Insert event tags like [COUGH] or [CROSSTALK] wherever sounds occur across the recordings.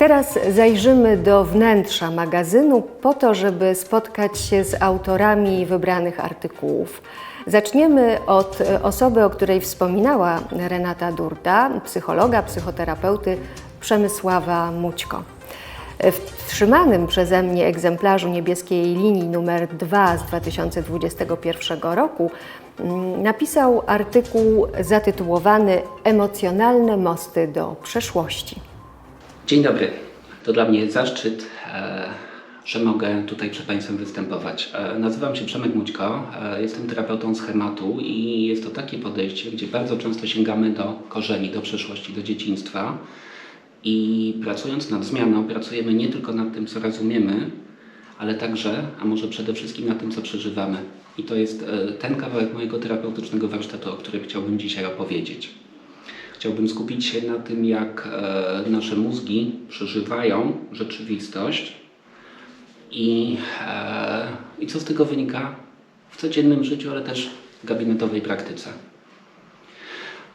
Teraz zajrzymy do wnętrza magazynu po to, żeby spotkać się z autorami wybranych artykułów. Zaczniemy od osoby, o której wspominała Renata Durda, psychologa, psychoterapeuty Przemysława Mućko. W trzymanym przeze mnie egzemplarzu niebieskiej linii numer 2 z 2021 roku mm, napisał artykuł zatytułowany Emocjonalne mosty do przeszłości. Dzień dobry. To dla mnie zaszczyt, e, że mogę tutaj przed Państwem występować. E, nazywam się Przemek Mućko, e, jestem terapeutą schematu i jest to takie podejście, gdzie bardzo często sięgamy do korzeni, do przeszłości, do dzieciństwa. I pracując nad zmianą, pracujemy nie tylko nad tym, co rozumiemy, ale także, a może przede wszystkim nad tym, co przeżywamy. I to jest ten kawałek mojego terapeutycznego warsztatu, o którym chciałbym dzisiaj opowiedzieć. Chciałbym skupić się na tym, jak e, nasze mózgi przeżywają rzeczywistość i, e, i co z tego wynika w codziennym życiu, ale też w gabinetowej praktyce.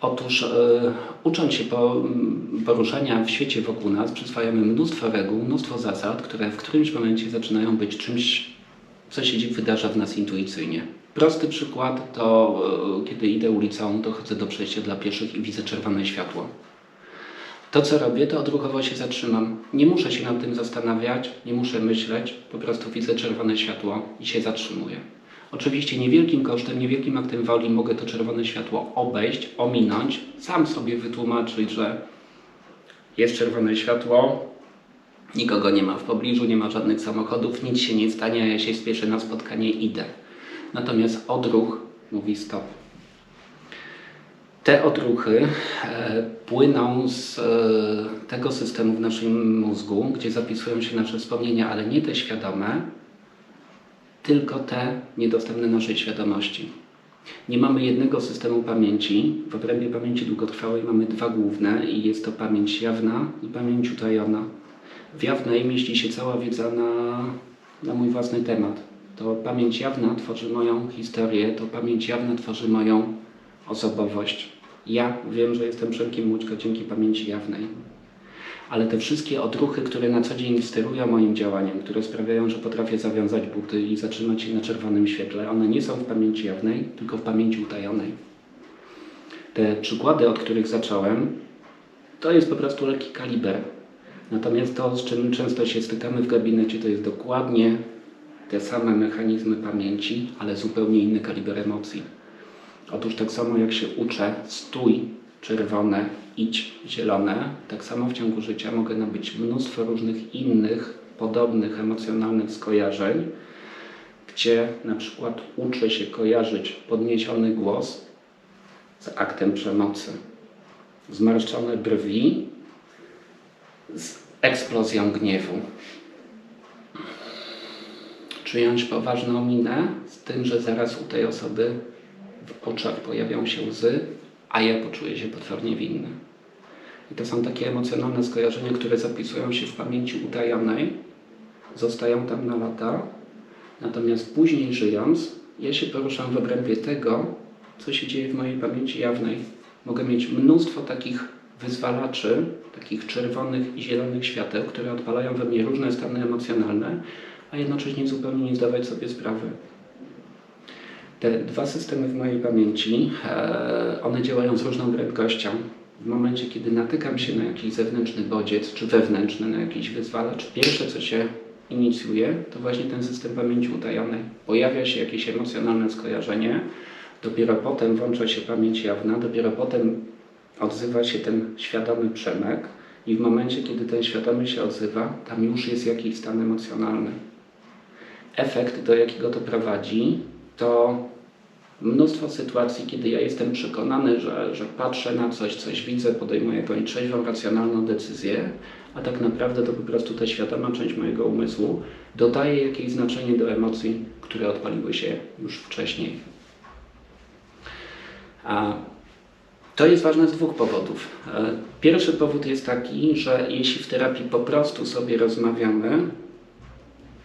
Otóż e, ucząc się po, m, poruszania w świecie wokół nas, przyswajamy mnóstwo reguł, mnóstwo zasad, które w którymś momencie zaczynają być czymś, co się wydarza w nas intuicyjnie. Prosty przykład to, e, kiedy idę ulicą, dochodzę do przejścia dla pieszych i widzę czerwone światło. To, co robię, to odruchowo się zatrzymam. Nie muszę się nad tym zastanawiać, nie muszę myśleć, po prostu widzę czerwone światło i się zatrzymuję. Oczywiście niewielkim kosztem, niewielkim aktem woli mogę to czerwone światło obejść, ominąć, sam sobie wytłumaczyć, że jest czerwone światło, nikogo nie ma w pobliżu, nie ma żadnych samochodów, nic się nie stanie, a ja się spieszę na spotkanie, idę. Natomiast odruch mówi stop. Te odruchy e, płyną z e, tego systemu w naszym mózgu, gdzie zapisują się nasze wspomnienia, ale nie te świadome, tylko te niedostępne naszej świadomości. Nie mamy jednego systemu pamięci. W obrębie pamięci długotrwałej mamy dwa główne i jest to pamięć jawna i pamięć utajona. W jawnej mieści się cała wiedza na, na mój własny temat. To pamięć jawna tworzy moją historię, to pamięć jawna tworzy moją osobowość. Ja wiem, że jestem Przemkiem Łódźko dzięki pamięci jawnej. Ale te wszystkie odruchy, które na co dzień sterują moim działaniem, które sprawiają, że potrafię zawiązać buty i zatrzymać się na czerwonym świetle, one nie są w pamięci jawnej, tylko w pamięci utajonej. Te przykłady, od których zacząłem, to jest po prostu lekki kaliber. Natomiast to, z czym często się stykamy w gabinecie, to jest dokładnie te same mechanizmy pamięci, ale zupełnie inny kaliber emocji. Otóż tak samo jak się uczę, stój, czerwone, idź, zielone, tak samo w ciągu życia mogę nabyć mnóstwo różnych innych, podobnych emocjonalnych skojarzeń, gdzie na przykład uczę się kojarzyć podniesiony głos z aktem przemocy, zmarszczone brwi z eksplozją gniewu. Przyjąć poważną minę z tym, że zaraz u tej osoby w oczach pojawią się łzy, a ja poczuję się potwornie winny. I to są takie emocjonalne skojarzenia, które zapisują się w pamięci utajonej, zostają tam na lata, natomiast później żyjąc, ja się poruszam w obrębie tego, co się dzieje w mojej pamięci jawnej. Mogę mieć mnóstwo takich wyzwalaczy, takich czerwonych i zielonych świateł, które odpalają we mnie różne stany emocjonalne, a jednocześnie zupełnie nie zdawać sobie sprawy. Te dwa systemy w mojej pamięci, e, one działają z różną prędkością. W momencie, kiedy natykam się na jakiś zewnętrzny bodziec, czy wewnętrzny, na jakiś wyzwalacz, pierwsze co się inicjuje, to właśnie ten system pamięci utajonej. Pojawia się jakieś emocjonalne skojarzenie, dopiero potem włącza się pamięć jawna, dopiero potem odzywa się ten świadomy przemek i w momencie, kiedy ten świadomy się odzywa, tam już jest jakiś stan emocjonalny. Efekt, do jakiego to prowadzi, to mnóstwo sytuacji, kiedy ja jestem przekonany, że, że patrzę na coś, coś widzę, podejmuję jakąś trzeźwą, racjonalną decyzję, a tak naprawdę to po prostu ta świadoma część mojego umysłu dodaje jakieś znaczenie do emocji, które odpaliły się już wcześniej. A to jest ważne z dwóch powodów. E, Pierwszy powód jest taki, że jeśli w terapii po prostu sobie rozmawiamy,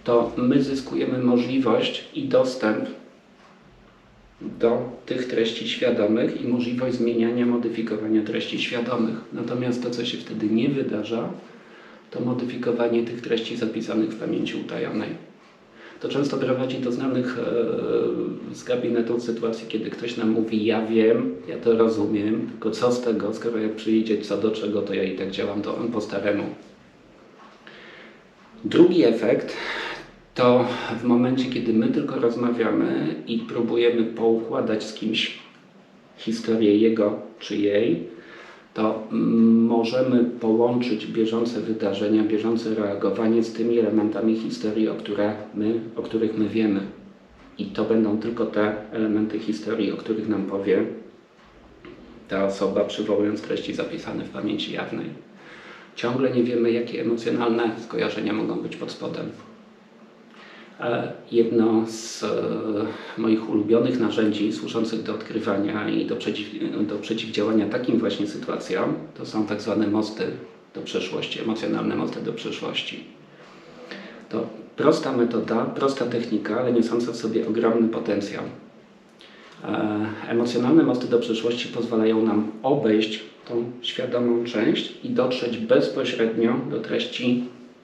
to my zyskujemy możliwość i dostęp do tych treści świadomych i możliwość zmieniania, modyfikowania treści świadomych. Natomiast to, co się wtedy nie wydarza, to modyfikowanie tych treści zapisanych w pamięci utajonej. To często prowadzi do znanych e, z gabinetu sytuacji, kiedy ktoś nam mówi: Ja wiem, ja to rozumiem, tylko co z tego, skoro jak przyjdzie co do czego, to ja i tak działam to po staremu. Drugi efekt to w momencie, kiedy my tylko rozmawiamy i próbujemy poukładać z kimś historię jego czy jej, to mm, możemy połączyć bieżące wydarzenia, bieżące reagowanie z tymi elementami historii, o, które my, o których my wiemy. I to będą tylko te elementy historii, o których nam powie ta osoba, przywołując treści zapisane w pamięci jawnej. Ciągle nie wiemy, jakie emocjonalne skojarzenia mogą być pod spodem. Jedno z e, moich ulubionych narzędzi służących do odkrywania i do, przeciw, do przeciwdziałania takim właśnie sytuacjom to są tak zwane mosty do przeszłości, emocjonalne mosty do przeszłości. To prosta metoda, prosta technika, ale niosąca w sobie ogromny potencjał. E, Emocjonalne mosty do przeszłości pozwalają nam obejść tą świadomą część i dotrzeć bezpośrednio do treści,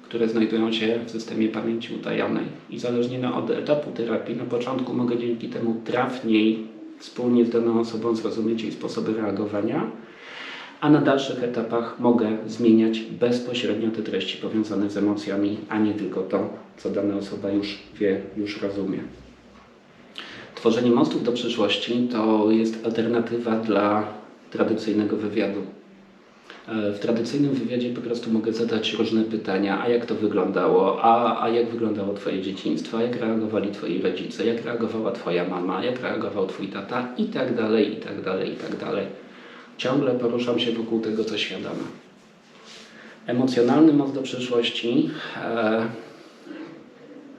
które znajdują się w systemie pamięci utajonej. I zależnie od etapu terapii, na początku mogę dzięki temu trafniej wspólnie z daną osobą zrozumieć jej sposoby reagowania, a na dalszych etapach mogę zmieniać bezpośrednio te treści powiązane z emocjami, a nie tylko to, co dana osoba już wie, już rozumie. Tworzenie mostów do przyszłości to jest alternatywa dla tradycyjnego wywiadu. E, W tradycyjnym wywiadzie po prostu mogę zadać różne pytania, a jak to wyglądało, a, a jak wyglądało Twoje dzieciństwo, jak reagowali Twoi rodzice, jak reagowała Twoja mama, jak reagował Twój tata? I tak dalej, i tak dalej, i tak dalej. Ciągle poruszam się wokół tego, co świadome. Emocjonalny most do przyszłości e,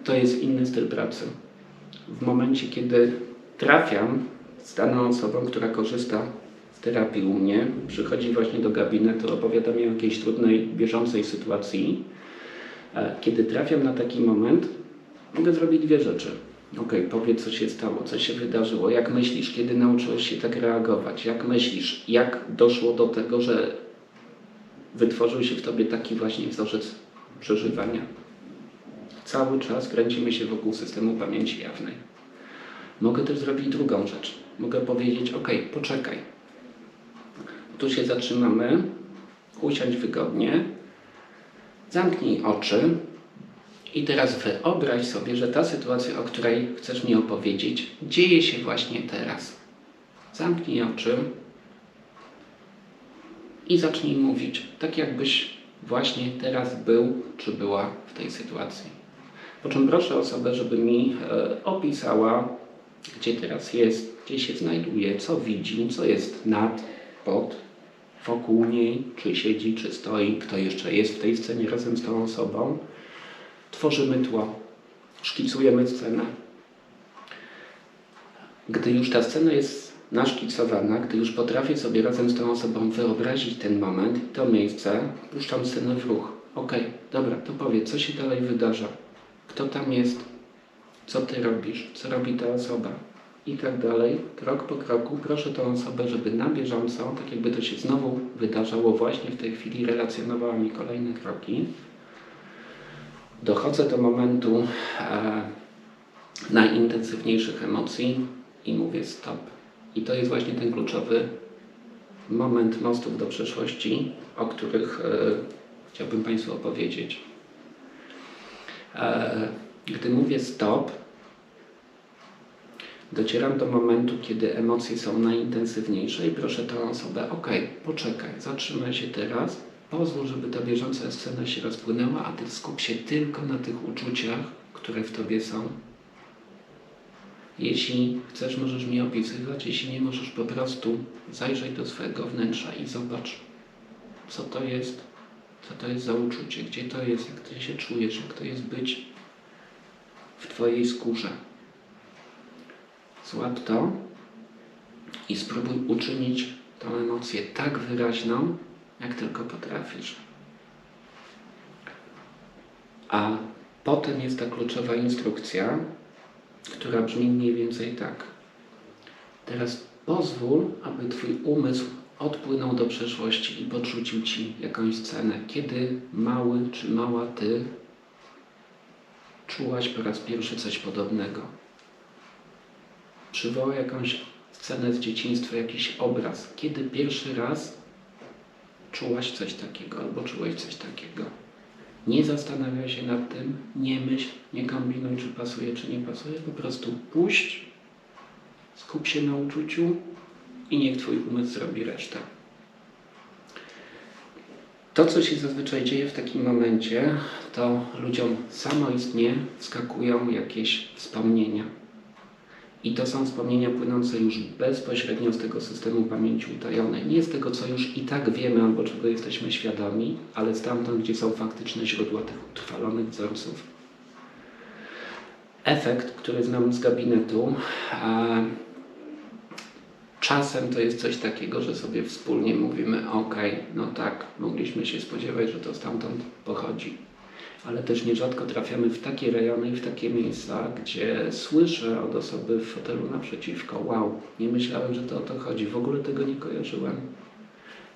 to jest inny styl pracy. W momencie, kiedy trafiam z daną osobą, która korzysta terapii u mnie, przychodzi właśnie do gabinetu, opowiada mi o jakiejś trudnej, bieżącej sytuacji. E, Kiedy trafiam na taki moment, mogę zrobić dwie rzeczy. Ok, powiedz, co się stało, co się wydarzyło, jak myślisz, kiedy nauczyłeś się tak reagować, jak myślisz, jak doszło do tego, że wytworzył się w tobie taki właśnie wzorzec przeżywania. Cały czas kręcimy się wokół systemu pamięci jawnej. Mogę też zrobić drugą rzecz. Mogę powiedzieć: OK, poczekaj. Tu się zatrzymamy, usiądź wygodnie, zamknij oczy i teraz wyobraź sobie, że ta sytuacja, o której chcesz mi opowiedzieć, dzieje się właśnie teraz. Zamknij oczy i zacznij mówić, tak jakbyś właśnie teraz był czy była w tej sytuacji. Po czym proszę osobę, żeby mi e, opisała, gdzie teraz jest, gdzie się znajduje, co widzi, co jest nad, pod, wokół niej, czy siedzi, czy stoi, kto jeszcze jest w tej scenie razem z tą osobą. Tworzymy tło, szkicujemy scenę. Gdy już ta scena jest naszkicowana, gdy już potrafię sobie razem z tą osobą wyobrazić ten moment to miejsce, puszczam scenę w ruch. Okej, dobra, to powiedz, co się dalej wydarza? Kto tam jest? Co ty robisz? Co robi ta osoba? I tak dalej, krok po kroku. Proszę tą osobę, żeby na bieżąco, tak jakby to się znowu wydarzało właśnie w tej chwili, relacjonowała mi kolejne kroki. Dochodzę do momentu e, najintensywniejszych emocji i mówię stop. I to jest właśnie ten kluczowy moment mostów do przeszłości, o których e, chciałbym Państwu opowiedzieć. E, gdy mówię stop, docieram do momentu, kiedy emocje są najintensywniejsze i proszę tę osobę, ok, poczekaj, zatrzymaj się teraz, pozwól, żeby ta bieżąca scena się rozpłynęła, a Ty skup się tylko na tych uczuciach, które w Tobie są. Jeśli chcesz, możesz mi opisywać, jeśli nie, możesz po prostu zajrzeć do swojego wnętrza i zobacz, co to jest, co to jest za uczucie, gdzie to jest, jak Ty się czujesz, jak to jest być w Twojej skórze. Złap to i spróbuj uczynić tę emocję tak wyraźną, jak tylko potrafisz. A potem jest ta kluczowa instrukcja, która brzmi mniej więcej tak. Teraz pozwól, aby Twój umysł odpłynął do przeszłości i podrzucił ci jakąś scenę. Kiedy mały czy mała ty czułaś po raz pierwszy coś podobnego? Przywoła jakąś scenę z dzieciństwa, jakiś obraz. Kiedy pierwszy raz czułaś coś takiego albo czułeś coś takiego? Nie zastanawiaj się nad tym, nie myśl, nie kombinuj, czy pasuje, czy nie pasuje. Po prostu puść, skup się na uczuciu i niech Twój umysł zrobi resztę. To, co się zazwyczaj dzieje w takim momencie, to ludziom samoistnie wskakują jakieś wspomnienia. I to są wspomnienia płynące już bezpośrednio z tego systemu pamięci utajonej. Nie z tego, co już i tak wiemy albo czego jesteśmy świadomi, ale stamtąd, gdzie są faktyczne źródła tych utrwalonych wzorców. Efekt, który znam z gabinetu, czasem to jest coś takiego, że sobie wspólnie mówimy: OK, no tak, mogliśmy się spodziewać, że to stamtąd pochodzi ale też nierzadko trafiamy w takie rejony i w takie miejsca, gdzie słyszę od osoby w fotelu naprzeciwko, wow, nie myślałem, że to o to chodzi, w ogóle tego nie kojarzyłem.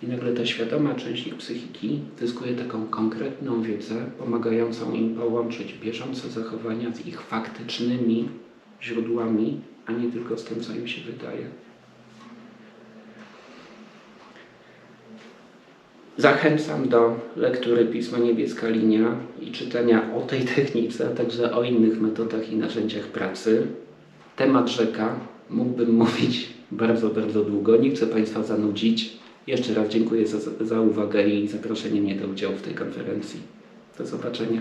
I nagle ta świadoma część ich psychiki zyskuje taką konkretną wiedzę, pomagającą im połączyć bieżące zachowania z ich faktycznymi źródłami, a nie tylko z tym, co im się wydaje. Zachęcam do lektury Pisma Niebieska Linia i czytania o tej [LAUGHS] technice, a także o innych metodach i narzędziach pracy. Temat rzeka mógłbym [LAUGHS] mówić bardzo, bardzo długo. Nie chcę Państwa zanudzić. Jeszcze raz dziękuję za, za uwagę i zaproszenie mnie do udziału w tej konferencji. Do zobaczenia.